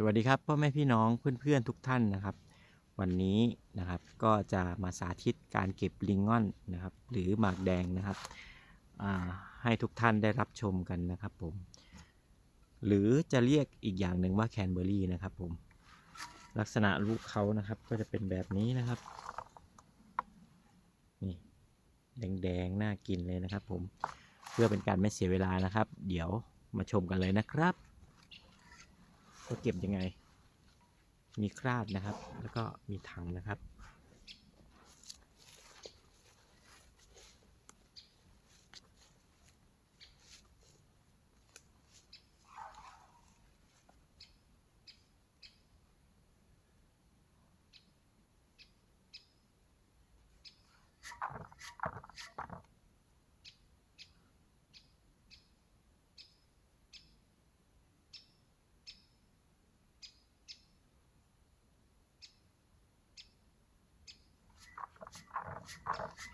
สวัสดีครับพ่อแม่พี่น้องเพื่อนๆทุกท่านนะครับ วันนี้นะครับก็จะมาสาธิตการเก็บลิงงอนนะครับ หรือหมากแดงนะครับให้ทุกท่านได้รับชมกันนะครับผม หรือจะเรียกอีกอย่างหนึ่งว่าแคนเบอรี่นะครับผม ลักษณะลูกเขานะครับก็จะเป็นแบบนี้นะครับนี่แดงๆน่ากินเลยนะครับผมเพื่อเป็นการไม่เสียเวลานะครับ เดี๋ยวมาชมกันเลยนะครับ ว่าเก็บยังไง มีคราดนะครับ แล้วก็มีถังนะครับ